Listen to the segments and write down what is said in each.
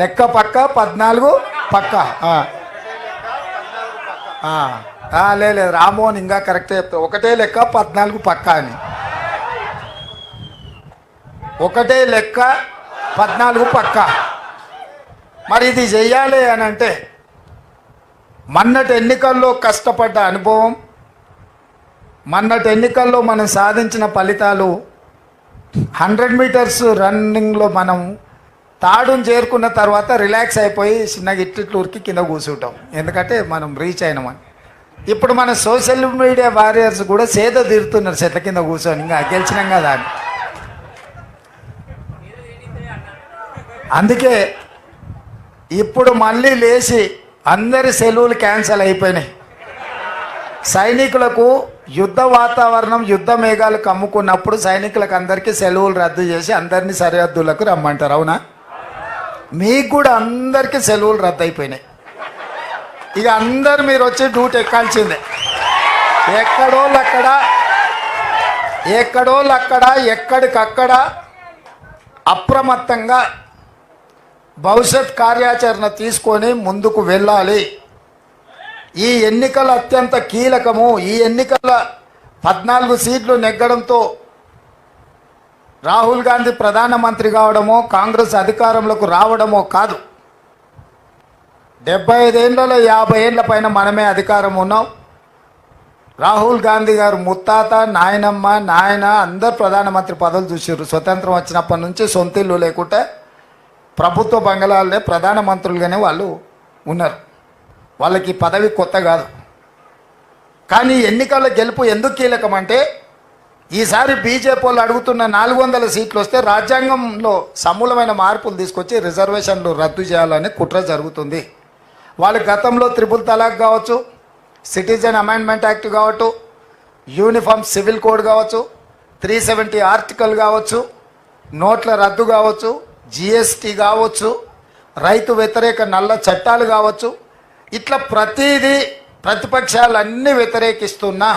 లెక్క పక్క పద్నాలుగు పక్క. లే లేదు రామోహన్ ఇంకా కరెక్టే చెప్తా ఒకటే లెక్క పద్నాలుగు పక్క అని. ఒకటే లెక్క పద్నాలుగు పక్క. మరి ఇది చెయ్యాలి అని అంటే మన్నటి ఎన్నికల్లో కష్టపడ్డ అనుభవం మన్నటి ఎన్నికల్లో మనం సాధించిన ఫలితాలు హండ్రెడ్ మీటర్స్ రన్నింగ్లో మనం తాడును చేరుకున్న తర్వాత రిలాక్స్ అయిపోయి చిన్నగా ఇట్టిట్లూరికి కింద కూర్చుంటాం. ఎందుకంటే మనం రీచ్ అయినామని ఇప్పుడు మన సోషల్ మీడియా వారియర్స్ కూడా సేద తీరుతున్నారు చెట్ల కింద కూర్చొని. ఇంకా గెలిచినాం కదా అని. అందుకే ఇప్పుడు మళ్ళీ లేచి అందరి సెలవులు క్యాన్సిల్ అయిపోయినాయి. సైనికులకు యుద్ధ వాతావరణం యుద్ధ మేఘాలు కమ్ముకున్నప్పుడు సైనికులకు అందరికీ సెలవులు రద్దు చేసి అందరినీ సరిహద్దులకు రమ్మంటారు. అవునా? మీకు కూడా అందరికీ సెలవులు రద్దు అయిపోయినాయి ఇక అందరు మీరు వచ్చి డ్యూటీ ఎక్కాల్సిందే. ఎక్కడోళ్ళు అక్కడ ఎక్కడోళ్ళు అక్కడ ఎక్కడికక్కడ అప్రమత్తంగా భవిష్యత్ కార్యాచరణ తీసుకొని ముందుకు వెళ్ళాలి. ఈ ఎన్నికలు అత్యంత కీలకము. ఈ ఎన్నికల పద్నాలుగు సీట్లు నెగ్గడంతో రాహుల్ గాంధీ ప్రధానమంత్రి కావడమో కాంగ్రెస్ అధికారంలోకి రావడమో కాదు. డెబ్బై ఐదేళ్ళలో యాభై ఏళ్ళ పైన మనమే అధికారం ఉన్నాం. రాహుల్ గాంధీ గారు ముత్తాత నాయనమ్మ నాయన అందరు ప్రధానమంత్రి పదవులు చూసారు స్వతంత్రం వచ్చినప్పటి నుంచి సొంత ఇల్లు లేకుంటే ప్రభుత్వ బంగళాలనే ప్రధానమంత్రులుగానే వాళ్ళు ఉన్నారు. వాళ్ళకి పదవి కొత్త కాదు. కానీ ఎన్నికల గెలుపు ఎందుకు కీలకం అంటే ఈసారి బీజేపీ వాళ్ళు అడుగుతున్న నాలుగు వందల సీట్లు వస్తే రాజ్యాంగంలో సమూలమైన మార్పులు తీసుకొచ్చి రిజర్వేషన్లు రద్దు చేయాలని కుట్ర జరుగుతుంది. వాళ్ళు గతంలో త్రిపుల్ తలాక్ కావచ్చు సిటిజన్ అమెండ్మెంట్ యాక్ట్ కావచ్చు యూనిఫామ్ సివిల్ కోడ్ కావచ్చు త్రీ సెవెంటీ ఆర్టికల్ కావచ్చు నోట్ల రద్దు కావచ్చు జిఎస్టీ కావచ్చు రైతు వ్యతిరేక నల్ల చట్టాలు కావచ్చు ఇట్లా ప్రతిదీ ప్రతిపక్షాలు అన్నీ వ్యతిరేకిస్తున్నా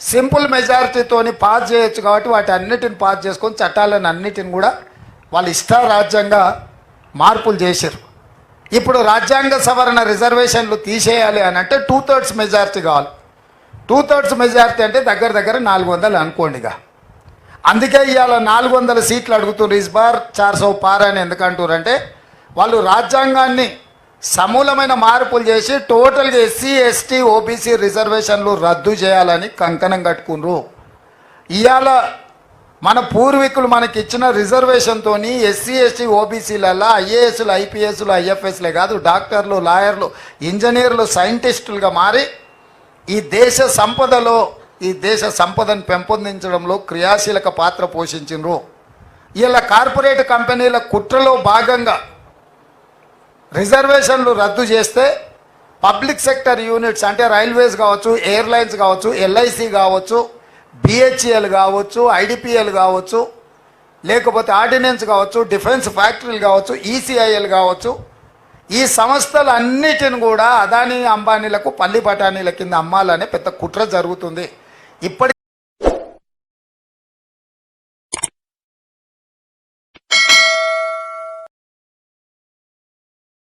సింపుల్ మెజారిటీతోని పాస్ చేయొచ్చు కాబట్టి వాటి అన్నిటిని పాస్ చేసుకొని చట్టాలను అన్నిటిని కూడా వాళ్ళు ఇష్టారాజ్యంగా మార్పులు చేశారు. ఇప్పుడు రాజ్యాంగ సవరణ రిజర్వేషన్లు తీసేయాలి అని అంటే టూ థర్డ్స్ మెజారిటీ కావాలి. టూ థర్డ్స్ మెజారిటీ అంటే దగ్గర దగ్గర నాలుగు వందలు అనుకోండిగా అందుకే ఇవాళ నాలుగు వందల సీట్లు అడుగుతున్నారు. ఇస్బార్ బార్ పార్ అని ఎందుకు అంటే వాళ్ళు రాజ్యాంగాన్ని సమూలమైన మార్పులు చేసి టోటల్గా ఎస్సీ ఎస్టీ ఓబీసీ రిజర్వేషన్లు రద్దు చేయాలని కంకణం కట్టుకున్నారు ఇవాళ మన పూర్వీకులు మనకి ఇచ్చిన రిజర్వేషన్తో ఎస్సీ ఎస్టీ ఓబీసీలలో ఐఏఎస్లు ఐపీఎస్లు ఐఎఫ్ఎస్లే కాదు డాక్టర్లు లాయర్లు ఇంజనీర్లు సైంటిస్టులుగా మారి ఈ దేశ సంపదలో ఈ దేశ సంపదను పెంపొందించడంలో క్రియాశీలక పాత్ర పోషించిండ్రు. ఇలా కార్పొరేట్ కంపెనీల కుట్రలో భాగంగా రిజర్వేషన్లు రద్దు చేస్తే పబ్లిక్ సెక్టర్ యూనిట్స్ అంటే రైల్వేస్ కావచ్చు ఎయిర్లైన్స్ కావచ్చు ఎల్ఐసి కావచ్చు బిహెచ్ఎల్ కావచ్చు ఐడిపిఎల్ కావచ్చు లేకపోతే ఆర్డినెన్స్ కావచ్చు డిఫెన్స్ ఫ్యాక్టరీలు కావచ్చు ఈసీఐఎల్ కావచ్చు. ఈ సంస్థలన్నిటిని కూడా అదానీ అంబానీలకు పల్లి పటానీల కింద అమ్మాలనే పెద్ద కుట్ర జరుగుతుంది. ఇప్పటి